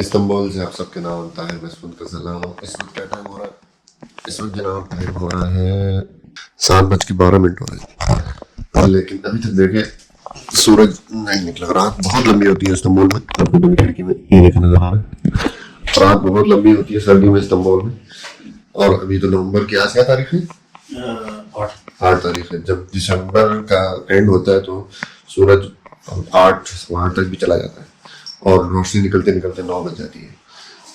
Istanbul سے آپ سب کے نام طاہر مسعود کا سلام اس وقت کیا ٹائم ہو رہا ہے؟ اس وقت جناب ٹائم ہو رہا ہے سات بج کے بارہ منٹ ہو رہے ہیں۔ لیکن ابھی تک دیکھیں، سورج نہیں نکلا۔ رات بہت لمبی ہوتی ہے استنبول میں۔ آپ کو میری کھڑکی میں یہ دیکھنے نظر آ رہا ہے رات بہت لمبی ہوتی ہے سردی میں استنبول میں۔ اور ابھی تو نومبر کی آج کیا تاریخ ہے۔ آٹھ تاریخ ہے۔ جب دسمبر کا اینڈ ہوتا ہے تو سورج آٹھ وہاں تک بھی چلا جاتا ہے۔ اور روشنی نکلتے نکلتے نو بج جاتی ہے۔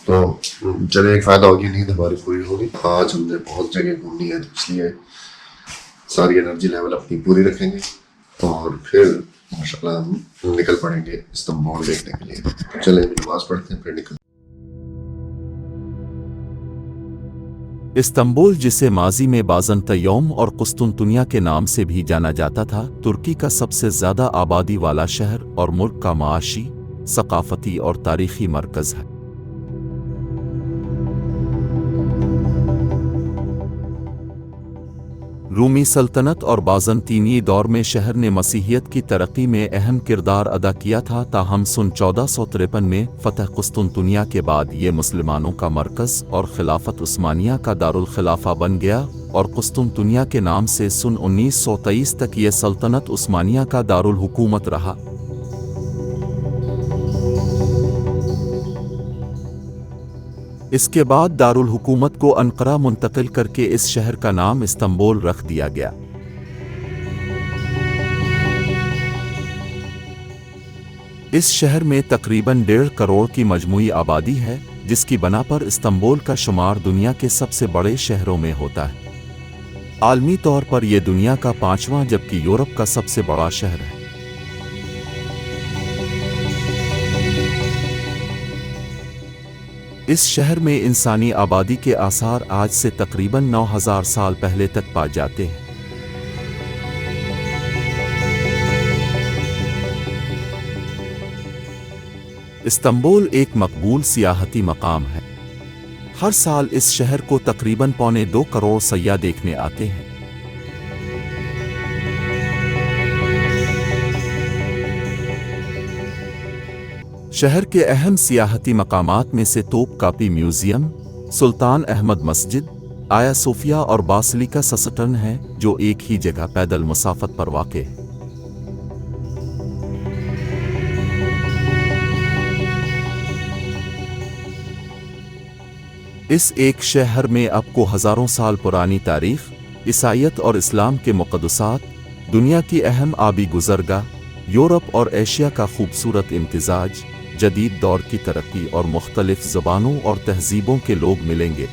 تو چلے ایک فائدہ ہوگی نیند ہماری پوری ہوگی آج ہم نے بہت جگہ گھومنی ہے، اس لیے ساری انرجی لیول اپنی پوری رکھیں گے۔ اور پھر ماشاء اللہ ہم نکل پڑیں گے استنبول دیکھنے کے لیے۔ چلیں، نماز پڑھتے ہیں، پھر نکل استنبول، جسے ماضی میں بازنطیوم اور قسطنطنیہ کے نام سے بھی جانا جاتا تھا، ترکی کا سب سے زیادہ آبادی والا شہر اور ملک کا معاشی ثقافتی اور تاریخی مرکز ہے۔ رومی سلطنت اور بازنطینی دور میں شہر نے مسیحیت کی ترقی میں اہم کردار ادا کیا تھا۔ تاہم، سن چودہ سو ترپن میں فتح قسطنطنیہ کے بعد یہ مسلمانوں کا مرکز اور خلافت عثمانیہ کا دارالخلافہ بن گیا اور قسطنطنیہ کے نام سے سن انیس سو تیئیس تک یہ سلطنت عثمانیہ کا دارالحکومت رہا۔ اس کے بعد دارالحکومت کو انقرہ منتقل کر کے اس شہر کا نام استنبول رکھ دیا گیا۔ اس شہر میں تقریباً ڈیڑھ کروڑ کی مجموعی آبادی ہے، جس کی بنا پر استنبول کا شمار دنیا کے سب سے بڑے شہروں میں ہوتا ہے۔ عالمی طور پر یہ دنیا کا پانچواں، جبکہ یورپ کا سب سے بڑا شہر ہے۔ اس شہر میں انسانی آبادی کے آثار آج سے تقریباً نو ہزار سال پہلے تک پا جاتے ہیں۔ استنبول ایک مقبول سیاحتی مقام ہے۔ ہر سال اس شہر کو تقریباً پونے دو کروڑ سیاح دیکھنے آتے ہیں۔ شہر کے اہم سیاحتی مقامات میں سے توپ کاپی میوزیم، سلطان احمد مسجد، آیا صوفیہ اور باسلیکا سسٹن ہے جو ایک ہی جگہ پیدل مسافت پر واقع ہے اس ایک شہر میں آپ کو ہزاروں سال پرانی تاریخ، عیسائیت اور اسلام کے مقدسات، دنیا کی اہم آبی گزرگاہ، یورپ اور ایشیا کا خوبصورت امتزاج جدید دور کی ترقی اور مختلف زبانوں اور تہذیبوں کے لوگ ملیں گے۔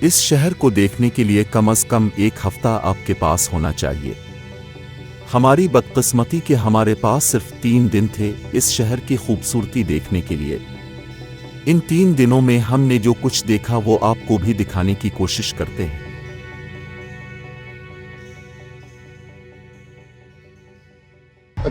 اس شہر کو دیکھنے کے لیے کم از کم ایک ہفتہ آپ کے پاس ہونا چاہیے۔ ہماری بدقسمتی کے ہمارے پاس صرف تین دن تھے اس شہر کی خوبصورتی دیکھنے کے لیے۔ ان تین دنوں میں ہم نے جو کچھ دیکھا وہ آپ کو بھی دکھانے کی کوشش کرتے ہیں۔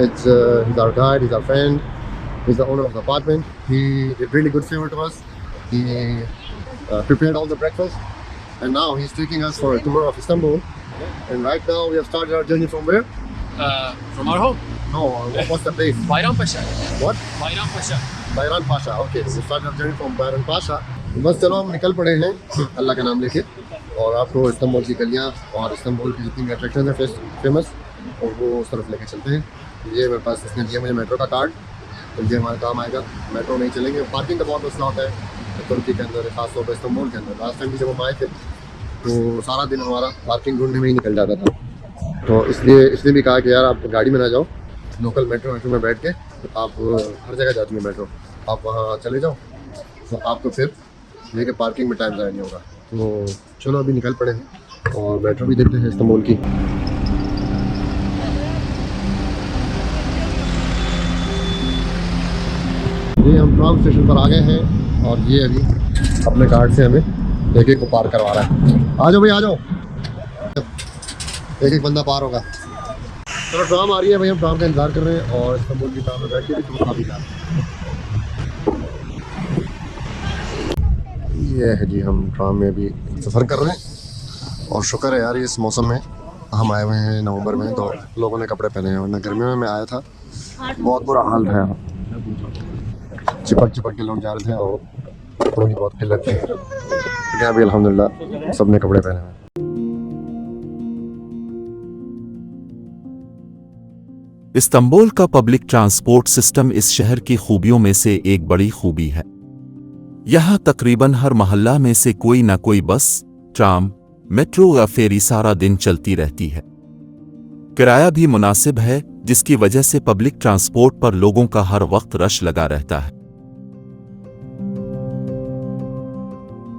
it's is our guide is our friend He the owner of the apartment he prepared all the breakfast. And now he's taking us for a tour of Istanbul. And right now we have started our journey from where? Uh, from our home. No what's the place? Bayram Pasha. What? Bayram Pasha. Bayram Pasha okay. So we started our journey from Bayram Pasha. بس چلو، ہم نکل پڑے ہیں۔ اللہ کا نام لے کے اور آپ کو استنبول کی گلیاں اور استنبول کی جتنی بھی اٹریکشن ہیں فیمس اور وہ اس طرف لے کے چلتے ہیں۔ یہ میرے پاس اس نے دیا مجھے میٹرو کا کارڈ تو یہ ہمارے کام آئے گا۔ میٹرو نہیں چلیں گے۔ پارکنگ کا بہت مسئلہ ہوتا ہے۔ ترکی کے اندر، خاص طور پہ استنبول کے اندر۔ لاسٹ ٹائم بھی جب ہم آئے تھے، تو سارا دن ہمارا پارکنگ ڈھونڈنے میں ہی نکل جاتا تھا۔ تو اس لیے اس لیے بھی کہا کہ یار، آپ گاڑی میں نہ جاؤ۔ لوکل میٹرو میٹرو میں بیٹھ کے آپ ہر جگہ جاتی ہیں میٹرو۔ آپ وہاں چلے جاؤ۔ تو آپ کو پھر لے کے پارکنگ میں ٹائم ضائع نہیں ہوگا۔ تو چلو ابھی نکل پڑے ہیں اور میٹرو بھی دیکھتے ہیں استنبول کی۔ یہ ہم ٹرام اسٹیشن پر آ گئے ہیں اور یہ ابھی اپنے کارڈ سے ہمیں ایک ایک کو پار کروا رہا ہے۔ آ جاؤ بھائی، آ جاؤ۔ ایک ایک بندہ پار ہوگا۔ چلو، ٹرام آ رہی ہے بھائی، ہم ٹرام کا انتظار کر رہے ہیں اور استنبول کی ٹرام میں بیٹھ کے بھی کافی جا رہے ہیں یہ ہے جی ہم ٹرام میں ابھی سفر کر رہے ہیں۔ اور شکر ہے یار، اس موسم میں ہم آئے ہوئے ہیں نومبر میں، تو لوگوں نے کپڑے پہنے ہیں۔ ورنہ گرمیوں میں میں آیا تھا۔ بہت برا حال تھا۔ چپک چپک کے لوگ جا رہے تھے اور کپڑوں کی بہت قلت تھی۔ لیکن ابھی الحمد للہ سب نے کپڑے پہنے ہوئے۔ استنبول کا پبلک ٹرانسپورٹ سسٹم اس شہر کی خوبیوں میں سے ایک بڑی خوبی ہے۔ یہاں تقریباً ہر محلہ میں سے کوئی نہ کوئی بس، ٹرام، میٹرو یا فیری سارا دن چلتی رہتی ہے۔ کرایہ بھی مناسب ہے، جس کی وجہ سے پبلک ٹرانسپورٹ پر لوگوں کا ہر وقت رش لگا رہتا ہے۔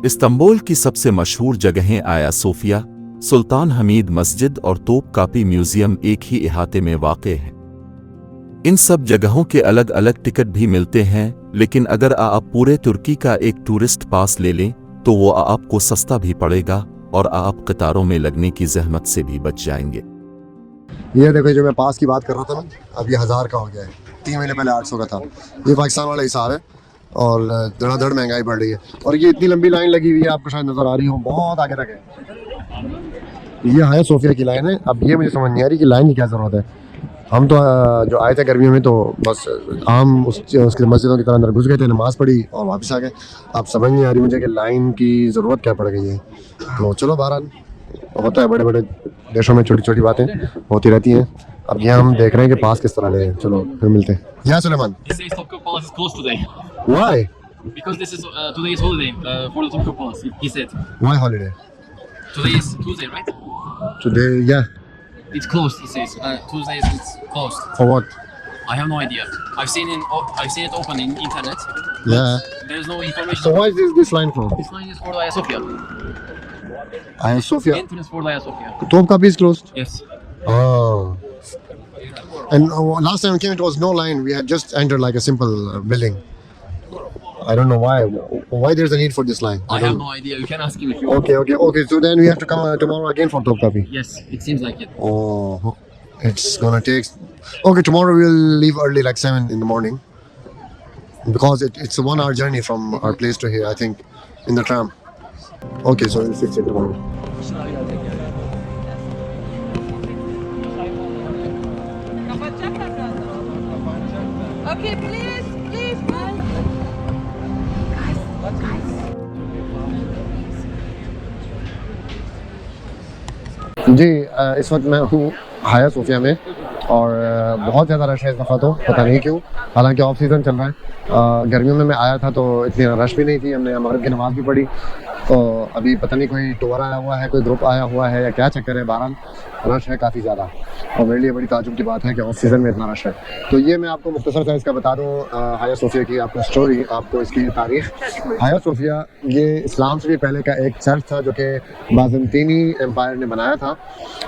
استنبول کی سب سے مشہور جگہیں آیا صوفیہ، سلطان حمید مسجد اور توپ کاپی میوزیم ایک ہی احاطے میں واقع ہے ان سب جگہوں کے الگ الگ ٹکٹ بھی ملتے ہیں۔ لیکن اگر آپ پورے ترکی کا ایک ٹورسٹ پاس لے لیں، تو وہ آپ کو سستا بھی پڑے گا اور آپ قطاروں میں لگنے کی زحمت سے بھی بچ جائیں گے۔ یہ دیکھو، جو میں پاس کی بات کر رہا تھا نا، اب یہ ہزار کا ہو گیا ہے۔ تین مہینے پہلے آٹھ سو کا تھا۔ یہ پاکستان والا حساب ہے اور دھڑا دھڑ مہنگائی بڑھ رہی ہے۔ اور یہ اتنی لمبی لائن لگی ہوئی ہے، آپ کو شاید نظر آ رہی ہو بہت آگے تک ہے۔ یہ ہے صوفیہ کی لائن ہے۔ اب یہ مجھے سمجھ نہیں آ رہی کہ لائن کی کیا ضرورت ہے۔ ہم تو جو آئے تھے گرمیوں میں تو بس عام اس اس کی مسجدوں کی طرح اندر گھس گئے تھے نماز پڑھی اور واپس آ گئے۔ اب سمجھ نہیں آ رہی مجھے کہ لائن کی ضرورت کیا پڑ گئی ہے۔ تو چلو بہرحال ہوتا ہے بڑے بڑے دیشوں میں چھوٹی چھوٹی باتیں ہوتی رہتی ہیں۔ اب یہ ہم دیکھ رہے ہیں کہ پاس کس طرح لے چلو پھر ملتے ہیں۔ یا Suleiman. Is today why because this is uh, today's holiday uh, for the Topkapı Palace. He, said. Why holiday today is Tuesday, right? Today یا It's closed. He says uh, it's closed. For what? I have no idea. I've seen it. I've seen it open in internet. Yeah. There's no information. So why is this, this line for? This line is for Hagia Sophia. Hagia Sofia. Entrance for Sofia. Sophia. Topkapi is closed. Yes. Oh. And uh, last time we came, it was no line. We had just entered like a simple uh, building. I don't know why. Why there's a need for this line? I don't have no idea. You can ask him if you want. Okay, okay, okay. So then we have to come uh, tomorrow again for Top Kapi. Yes, it seems like it. Oh, it's gonna take. Okay, tomorrow we'll leave early, like seven in the morning, because it, it's a one-hour journey from our place to here. I think in the tram. Okay, so we'll fix it tomorrow. جی اس وقت میں ہوں ہایا صوفیہ میں اور بہت زیادہ رش ہے اس دفعہ تو، پتہ نہیں کیوں۔ حالانکہ آف سیزن چل رہا ہے۔ گرمیوں میں میں آیا تھا تو اتنی رش بھی نہیں تھی، ہم نے مغرب کی نماز بھی پڑھی۔ تو ابھی پتہ نہیں کوئی ٹور آیا ہوا ہے، کوئی گروپ آیا ہوا ہے یا کیا چکر ہے، بہرحال رش ہے کافی زیادہ۔ اور میرے لیے بڑی تعجب کی بات ہے کہ آف سیزن میں اتنا رش ہے۔ تو یہ میں آپ کو مختصر سا اس کا بتا دوں ہایا صوفیہ کی آپ کو اسٹوری آپ کو اس کی تاریخ۔ ہایا صوفیہ، یہ اسلام سے بھی پہلے کا ایک چرچ تھا جو کہ بازنطینی امپائر نے بنایا تھا۔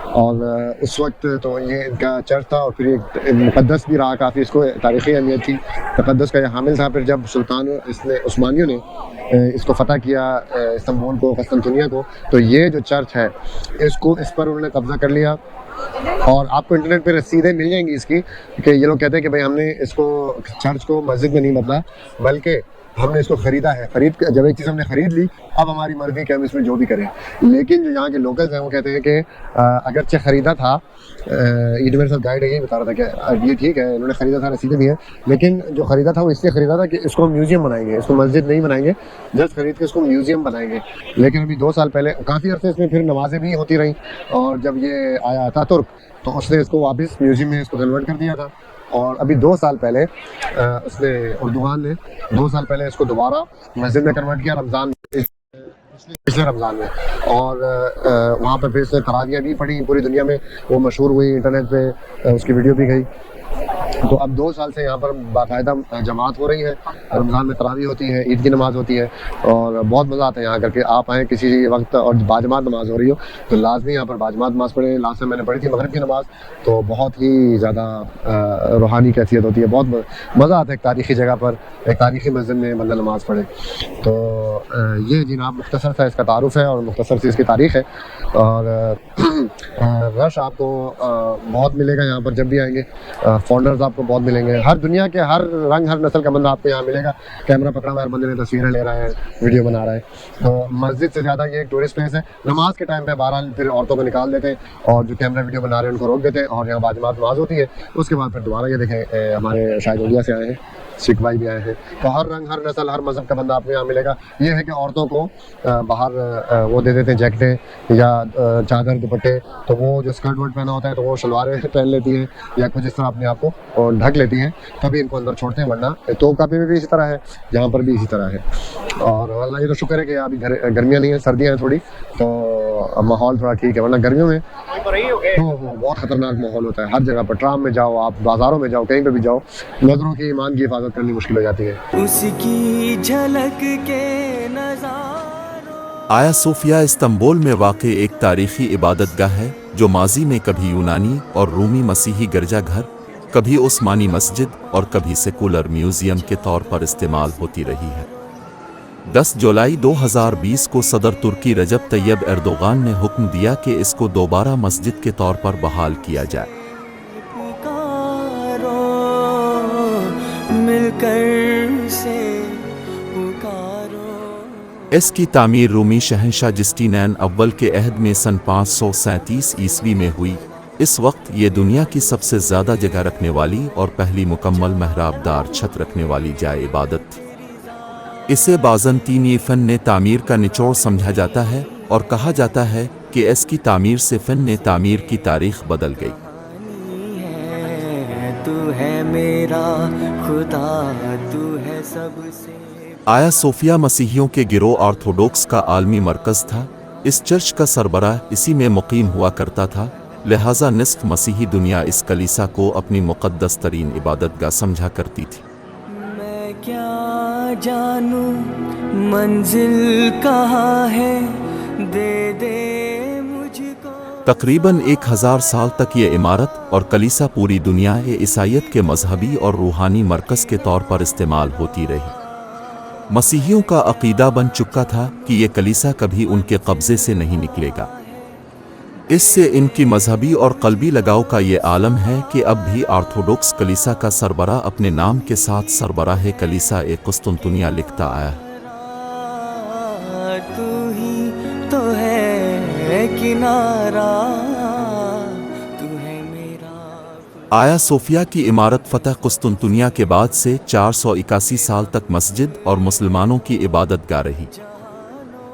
اور اس وقت تو یہ ان کا چرچ تھا اور پھر ایک مقدس بھی رہا، کافی اس کو تاریخی اہمیت تھی۔ تقدس کا یہ حامل تھا۔ پھر جب سلطان، اس نے عثمانیوں نے اس کو فتح کیا استنبول کو، قسطنطنیہ کو، تو یہ جو چرچ ہے، اس کو، اس پر انہوں نے قبضہ کر لیا۔ اور آپ کو انٹرنیٹ پہ رسیدیں مل جائیں گی اس کی کہ یہ لوگ کہتے ہیں کہ بھائی ہم نے اس کو، چرچ کو مسجد میں نہیں بدلا بلکہ ہم نے اس کو خریدا ہے۔ خرید کے- جب ایک چیز ہم نے خرید لی اب ہماری مرضی کہ ہم اس میں جو بھی کریں۔ لیکن جو یہاں کے لوکلز ہیں وہ کہتے ہیں کہ اگرچہ خریدا تھا آ، یہ جو میرے ساتھ گائیڈ ہے یہی بتا رہا تھا کہ یہ ٹھیک ہے انہوں نے خریدا تھا رسیدیں بھی ہیں۔ لیکن جو خریدا تھا وہ اس لیے خریدا تھا کہ اس کو ہم میوزیم بنائیں گے۔ اس کو مسجد نہیں بنائیں گے۔ جسٹ خرید کے اس کو میوزیم بنائیں گے۔ لیکن ابھی دو سال پہلے کافی عرصے اس میں پھر نمازیں بھی ہوتی رہیں۔ اور جب یہ آیا تھا ترک تو اس نے اس کو واپس میوزیم میں اس کو کنورٹ کر دیا تھا۔ اور ابھی دو سال پہلے اس نے اردوغان نے دو سال پہلے اس کو دوبارہ مسجد میں کنورٹ کیا، رمضان پچھلے رمضان میں۔ اور وہاں پہ پھر اس نے تراویاں بھی پڑھی پوری دنیا میں۔ وہ مشہور ہوئی انٹرنیٹ پہ اس کی ویڈیو بھی گئی۔ تو اب دو سال سے یہاں پر باقاعدہ جماعت ہو رہی ہے، رمضان میں تراوی ہوتی ہے عید کی نماز ہوتی ہے اور بہت مزہ آتا ہے یہاں کر کے۔ آپ آئیں کسی وقت اور باجماعت نماز ہو رہی ہو تو لازمی یہاں پر باجماعت نماز پڑھیں۔ لاسٹ میں میں نے پڑھی تھی مغرب کی نماز تو بہت ہی زیادہ روحانی کیفیت ہوتی ہے۔ بہت مزہ آتا ہے ایک تاریخی جگہ پر، ایک تاریخی مسجد میں بندہ نماز پڑھے۔ تو یہ جناب مختصر سا اس کا تعارف ہے اور مختصر سی اس کی تاریخ ہے۔ اور رش آپ کو بہت ملے گا یہاں پر جب بھی آئیں گے۔ فاؤنڈرز آپ کو بہت ملیں گے۔ ہر دنیا کے ہر رنگ، ہر نسل کا بندہ آپ کو یہاں ملے گا۔ کیمرہ پکڑا ہوا ہے بندے نے تصویریں لے رہا ہے، ویڈیو بنا رہا ہے۔ تو مسجد سے زیادہ یہ ایک ٹورسٹ پلیس ہے۔ نماز کے ٹائم پہ بہرحال پھر عورتوں کو نکال دیتے ہیں اور جو کیمرہ ویڈیو بنا رہے ہیں، ان کو روک دیتے ہیں اور یہاں باجماعت نماز ہوتی ہے۔ اس کے بعد پھر دوبارہ یہ دیکھیں ہمارے شاید انڈیا سے آئے ہیں۔ سکھ بھائی بھی آئے ہیں تو ہر رنگ، ہر نسل، ہر مذہب کا بندہ آپ کو یہاں ملے گا۔ یہ ہے کہ عورتوں کو باہر وہ دے دیتے ہیں جیکٹیں یا چادر، دوپٹے۔ تو وہ جو اسکرٹ ورٹ پہنا ہوتا ہے تو وہ شلواریں پہن لیتی ہیں یا کچھ اس طرح اپنے آپ کو ڈھک لیتی ہیں۔ تبھی ان کو اندر چھوڑتے ہیں، ورنہ تو کافی میں بھی اسی طرح ہے، جہاں پر بھی اسی طرح ہے۔ اور اللہ یہ تو شکر ہے کہ ابھی گرمیاں نہیں ہیں، سردیاں ہیں تھوڑی۔ تو ماحول تھوڑا ٹھیک ہے، ورنہ گرمیوں میں بہت خطرناک ماحول ہوتا ہے۔ ہر جگہ پر، ٹرام میں جاؤ، آپ بازاروں میں جاؤ، کہیں پہ بھی جاؤ، نظروں کی ایمان کی حفاظت کرنی مشکل ہو جاتی ہے۔ اس کی جھلک کے آیا صوفیہ استنبول میں واقع ایک تاریخی عبادت گاہ ہے جو ماضی میں کبھی یونانی اور رومی مسیحی گرجا گھر کبھی عثمانی مسجد اور کبھی سیکولر میوزیم کے طور پر استعمال ہوتی رہی ہے۔ دس جولائی دو ہزار بیس کو صدر ترکی رجب طیب اردوغان نے حکم دیا کہ اس کو دوبارہ مسجد کے طور پر بحال کیا جائے۔ کر سے پکارو اس کی تعمیر رومی شہنشاہ جسٹینین اول کے عہد میں سن پانچ سو سینتیس عیسوی میں ہوئی اس وقت یہ دنیا کی سب سے زیادہ جگہ رکھنے والی اور پہلی مکمل محراب دار چھت رکھنے والی جائے عبادت تھی اسے بازنطینی فن تعمیر کا نچوڑ سمجھا جاتا ہے اور کہا جاتا ہے کہ اس کی تعمیر سے فن تعمیر کی تاریخ بدل گئی تو ہے میرا خدا تو ہے سب سے آیا صوفیہ مسیحیوں کے گروہ آرتھوڈوکس کا عالمی مرکز تھا؟ اس چرچ کا سربراہ اسی میں مقیم ہوا کرتا تھا لہٰذا نصف مسیحی دنیا اس کلیسا کو اپنی مقدس ترین عبادت گاہ سمجھا کرتی تھی۔ میں کیا جانوں منزل کہاں ہے؟ دے دے تقریباً ایک ہزار سال تک یہ عمارت اور کلیسا پوری دنیا عیسائیت کے مذہبی اور روحانی مرکز کے طور پر استعمال ہوتی رہی۔ مسیحیوں کا عقیدہ بن چکا تھا کہ یہ کلیسا کبھی ان کے قبضے سے نہیں نکلے گا۔ اس سے ان کی مذہبی اور قلبی لگاؤ کا یہ عالم ہے کہ اب بھی آرتھوڈوکس کلیسا کا سربراہ اپنے نام کے ساتھ سربراہ کلیسا ایک قسطنطنیہ لکھتا آیا۔ ہے کنارہ تو ہے میرا آیا صوفیہ کی عمارت فتح قسطنطنیہ کے بعد سے چار سو اکاسی سال تک مسجد اور مسلمانوں کی عبادت گاہ رہی۔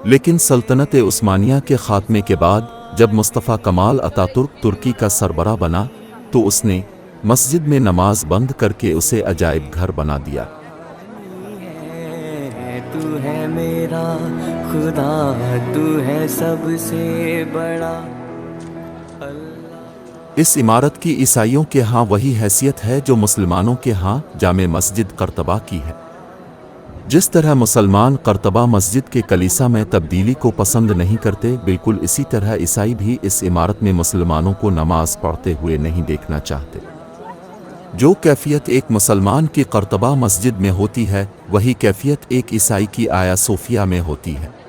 لیکن سلطنت عثمانیہ کے خاتمے کے بعد جب مصطفیٰ کمال اتاترک ترکی کا سربراہ بنا تو اس نے مسجد میں نماز بند کر کے اسے عجائب گھر بنا دیا۔ تو ہے میرا خدا تو ہے سب سے بڑا اس عمارت کی عیسائیوں کے ہاں وہی حیثیت ہے جو مسلمانوں کے ہاں جامع مسجد قرطبہ کی ہے۔ جس طرح مسلمان قرطبہ مسجد کے کلیسا میں تبدیلی کو پسند نہیں کرتے، بالکل اسی طرح عیسائی بھی اس عمارت میں مسلمانوں کو نماز پڑھتے ہوئے نہیں دیکھنا چاہتے۔ جو کیفیت ایک مسلمان کی قرطبہ مسجد میں ہوتی ہے، وہی کیفیت ایک عیسائی کی آیا صوفیہ میں ہوتی ہے۔